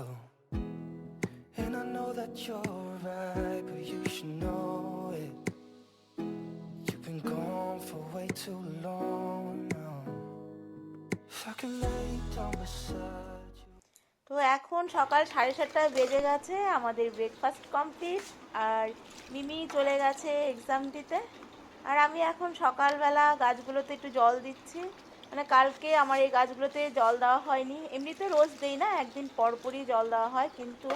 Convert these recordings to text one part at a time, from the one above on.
Well. And I know that you're right, but you should know it. You've been gone for way too long now. If I can lay down beside you. তো এখন সকাল সাড়ে সাতটা বেজে গেছে আমাদের breakfast complete আর মিমি চলে গেছে এক্সাম দিতে আর আমি এখন সকালবেলা গাছগুলোতে একটু জল দিচ্ছি মানে কালকে আমার এই গাছগুলোতে জল দেওয়া হয়নি। এমনিতে রোজ দেই না, একদিন পরপরই জল দেওয়া হয়, কিন্তু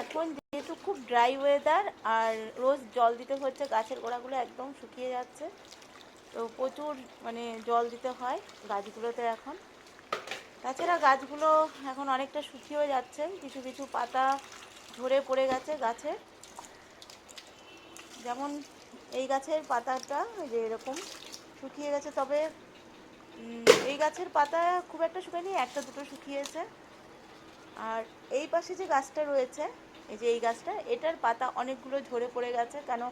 এখন যেহেতু খুব ড্রাই ওয়েদার আর রোজ জল দিতে হচ্ছে, গাছের গোড়াগুলো একদম শুকিয়ে যাচ্ছে। তো প্রচুর মানে জল দিতে হয় গাছগুলোতে এখন। তাছাড়া গাছগুলো এখন অনেকটা শুকিয়েও যাচ্ছে, কিছু কিছু পাতা ঝরে পড়ে গেছে গাছে। যেমন এই গাছের পাতাটা যে এরকম শুকিয়ে গেছে, তবে এই গাছের পাতা খুব একটা শুকায়নি, একটা দুটো শুকিয়েছে। আর এই পাশে যে গাছটা রয়েছে, এই যে এই গাছটা, এটার পাতা অনেকগুলো ঝরে পড়ে গেছে, কেন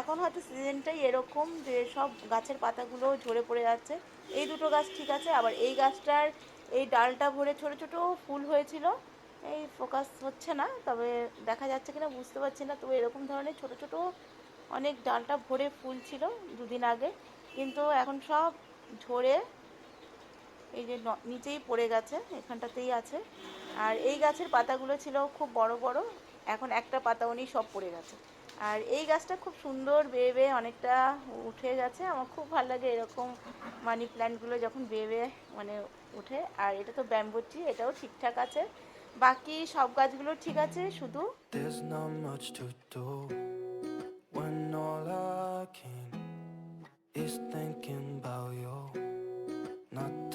এখন হয়তো সিজনটাই এরকম যে সব গাছের পাতাগুলো ঝরে পড়ে যাচ্ছে। এই দুটো গাছ ঠিক আছে, আবার এই গাছটার এই ডালটা ভরে ছোট ছোট ফুল হয়েছিল। এই ফোকাস হচ্ছে না, তবে দেখা যাচ্ছে কিনা বুঝতে পারছি না, তবে এরকম ধরনের ছোট ছোট অনেক ডালটা ভরে ফুল ছিল দুদিন আগে। কিন্তু এখন সব ঝরে এই যে নিচেই পড়ে গেছে, এখানটাতেই আছে। আর এই গাছের পাতাগুলো ছিল খুব বড় বড়, এখন একটা পাতাও নেই, সব পড়ে গেছে। আর এই গাছটা খুব সুন্দর বেয়ে বেয়ে অনেকটা উঠে গেছে, আমার খুব ভালো লাগে এরকম মানি প্ল্যান্টগুলো যখন বেয়ে বেয়ে মানে উঠে। আর এটা তো ব্যাম্বুটি এটাও ঠিকঠাক আছে। বাকি সব গাছগুলো ঠিক আছে, শুধু. Not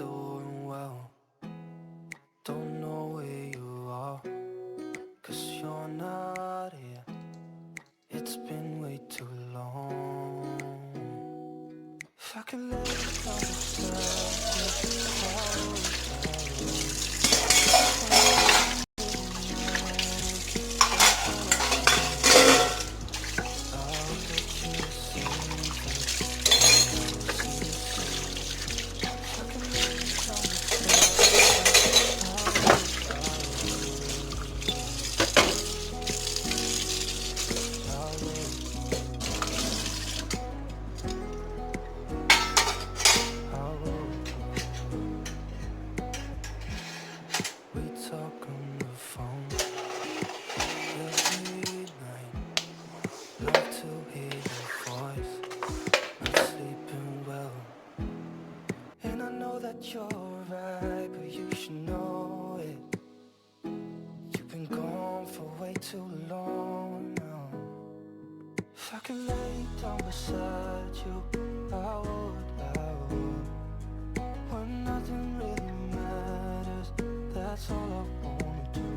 that's all I wanna do.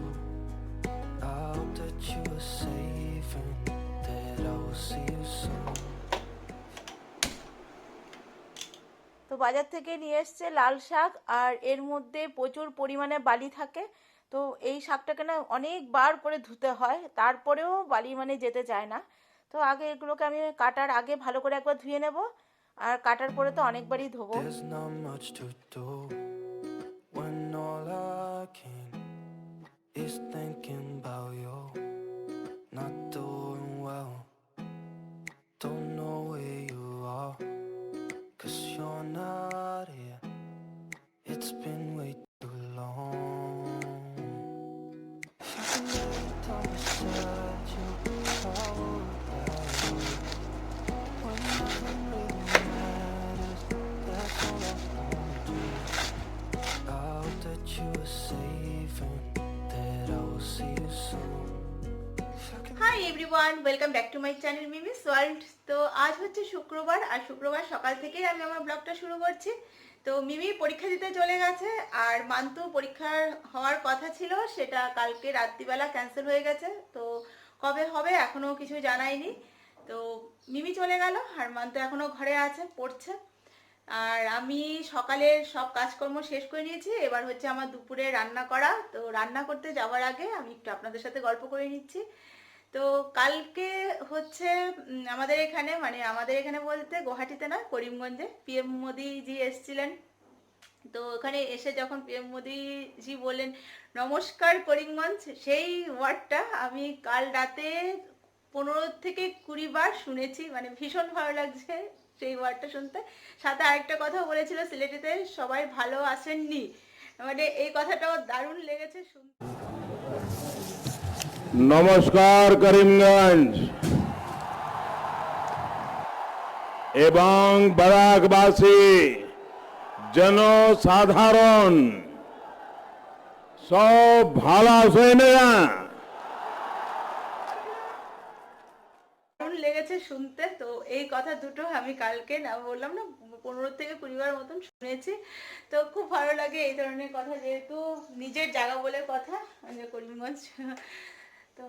I hope that you are safe and that I will see you soon. তো বাজার থেকে নিয়ে এসছে লাল শাক আর এর মধ্যে প্রচুর পরিমাণে বালি থাকে তো এই শাকটাকে না অনেকবার করে ধুতে হয় তারপরেও বালি মানে যেতে চায় না তো আগে এগুলোকে আমি কাটার আগে ভালো করে একবার ধুয়ে নেব আর কাটার পরে তো অনেকবারই ধোবো talking is thinking about you. Not doing well. Don't know where you are. Cause you're not here. It's been everyone welcome back to my channel Mimi's world তো আজ হচ্ছে শুক্রবার, আর শুক্রবার সকাল থেকেই আমি আমার ব্লগটা শুরু করছি। তো মিমি পরীক্ষা দিতে চলে গেছে, আর মান্তু পরীক্ষার হওয়ার কথা ছিল, সেটা কালকে রাত্রিবেলা ক্যান্সেল হয়ে গেছে। তো কবে হবে এখনও কিছু জানায়নি তো মিমি চলে গেল, আর মান্তু এখনও ঘরে আছে, পড়ছে। আর আমি সকালের সব কাজকর্ম শেষ করে নিয়েছি, এবার হচ্ছে আমার দুপুরে রান্না করা। তো রান্না করতে যাওয়ার আগে আমি একটু আপনাদের সাথে গল্প করে নিচ্ছি। তো কালকে হচ্ছে আমাদের এখানে মানে আমাদের এখানে বলতে গুয়াহাটিতে না করিমগঞ্জে। পিএম মোদিজি এসছিলেন। তো ওখানে এসে যখন পিএম মোদিজি বললেন, নমস্কার করিমগঞ্জ সেই ওয়ার্ডটা আমি কাল রাতে পনেরো থেকে কুড়ি বার শুনেছি। মানে ভীষণ ভালো লাগছে সেই ওয়ার্ডটা শুনতে। সাথে আরেকটা কথা বলেছিল সিলেটিতে, সবাই ভালো আসেননি মানে এই কথাটাও দারুণ লেগেছে শুনতে। নমস্কার করিমগঞ্জ। এবং বরাকবাসী, জনসাধারণ, সব ভালো আছে না? লেগেছে শুনতে? তো এই কথা দুটো আমি কালকে না বললাম না, পনেরো থেকে কুড়িবার মতন শুনেছি। তো খুব ভালো লাগে এই ধরনের কথা, যেহেতু নিজের জায়গা বলে কথা করিমগঞ্জ তো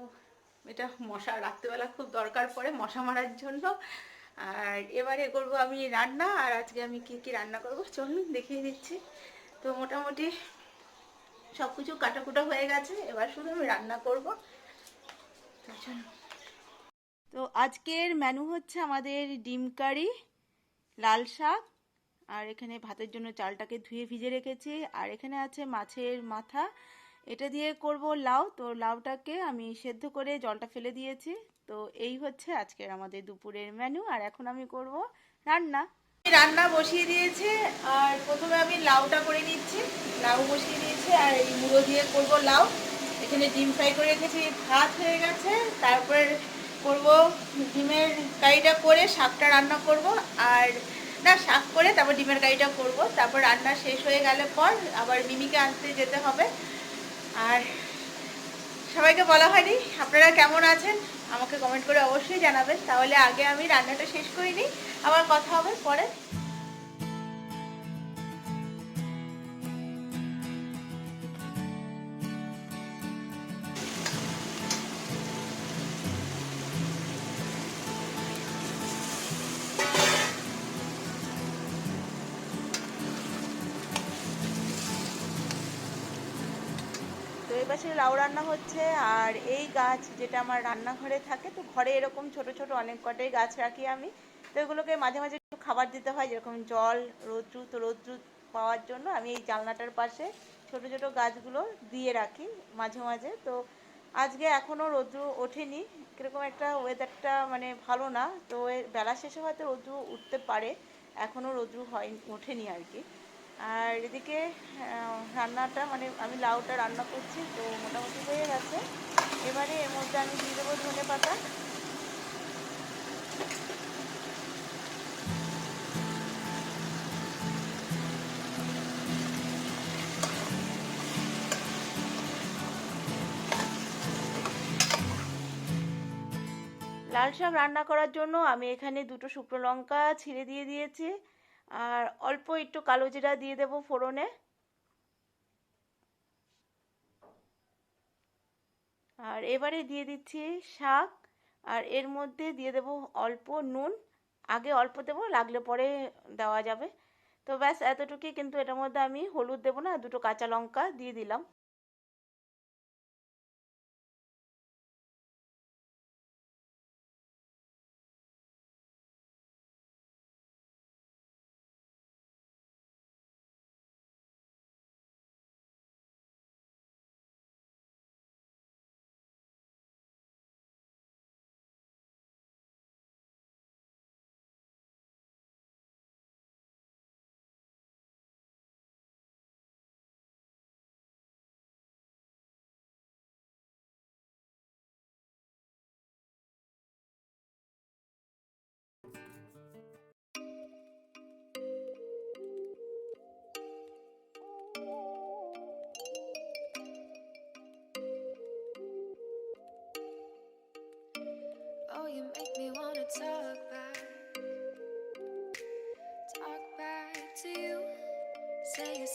এটা মশা রাত্রেবেলা খুব দরকার পড়ে মশা মারার জন্য। আর এবারে করব আমি রান্না, আর আজকে আমি কি কি রান্না করব চলুন দেখিয়ে দিচ্ছি। তো মোটামুটি সব কিছু কাটাকুটা হয়ে গেছে, এবার শুধু আমি রান্না করব। তো আজকের মেনু হচ্ছে আমাদের ডিম কারি, লাল শাক, আর এখানে ভাতের জন্য চালটাকে ধুয়ে ভিজে রেখেছি। আর এখানে আছে মাছের মাথা এটা দিয়ে করব লাউ। তো লাউটাকে আমি সেদ্ধ করে জলটা ফেলে দিয়েছি। তো এই হচ্ছে আজকের আমাদের দুপুরের মেনু আর এখন আমি করব রান্না। রান্না বসিয়ে দিয়েছে, আর প্রথমে আমি লাউটা করে নিচ্ছি। লাউ বসিয়ে দিয়েছি, আর এই মুড়ো দিয়ে করব লাউ। এখানে ডিম ফ্রাই করে রেখেছি, ভাত হয়ে গেছে। তারপর করব ডিমের কারিটা করে শাকটা রান্না করব। আর না, শাক করে তারপর ডিমের কারিটা করব। তারপর রান্না শেষ হয়ে গেলে পর আবার মিমিকে আনতে যেতে হবে। আর সবাইকে বলা হয়নি, আপনারা কেমন আছেন? আমাকে কমেন্ট করে অবশ্যই জানাবেন। তাহলে আগে আমি রান্নাটা শেষ করে নিই আবার কথা হবে পরে। এই পাশে লাউ রান্না হচ্ছে, আর এই গাছ যেটা আমার রান্নাঘরে থাকে, তো ঘরে এরকম ছোট ছোট অনেক কটাই গাছ রাখি আমি। তো এগুলোকে মাঝে মাঝে একটু খাবার দিতে হয়, যেরকম জল, রৌদ্রু, তো রৌদ্রু পাওয়ার জন্য আমি এই জানলাটার পাশে ছোট ছোট গাছগুলো দিয়ে রাখি মাঝে মাঝে। তো আজকে এখনও রৌদ্র ওঠেনি, কীরকম একটা ওয়েদারটা মানে ভালো না, তো বেলা শেষে হয়তো রৌদ্র উঠতে পারে এখনও রৌদ্র হয় ওঠেনি আর কি। আর এদিকে রান্নাটা মানে আমি লাউটা রান্না করছি, তো মোটামুটি হয়ে গেছে। এবারে এর মধ্যে আমি দিয়ে দেবো ধনে পাতা। লাল শাক রান্না করার জন্য আমি এখানে দুটো শুকনো লঙ্কা ছিঁড়ে দিয়ে দিয়েছি। আর অল্প একটু কালো জিরা দিয়ে দেবো ফোড়নে। আর এবারে দিয়ে দিচ্ছি শাক, আর এর মধ্যে দিয়ে দেব অল্প নুন। আগে অল্প দেব, লাগলে পরে দেওয়া যাবে। তো ব্যাস, এতটুকুই। কিন্তু এটার মধ্যে আমি হলুদ দেবো না, দুটো কাঁচা লঙ্কা দিয়ে দিলাম।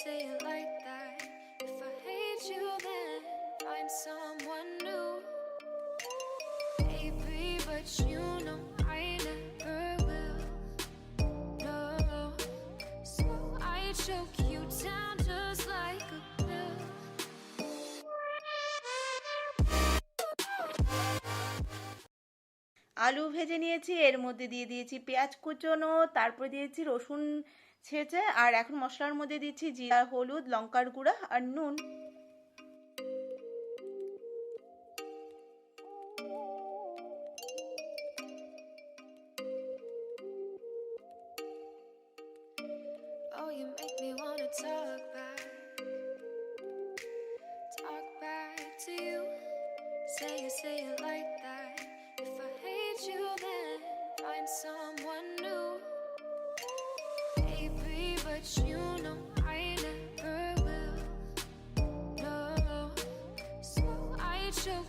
Say it like that. If I hate you, then find someone new. Maybe, but you know I never will. No, so I choke you down just like a pill. আলু ভেজে নিয়েছি এর মধ্যে দিয়ে দিয়েছি পেঁয়াজ কুচোনো তারপর দিয়েছি রসুন ছেঁচে আর এখন মশলার মধ্যে দিচ্ছি জিরা হলুদ লঙ্কার গুঁড়া আর নুন। Oh, you make but you know I never will. No, so I choke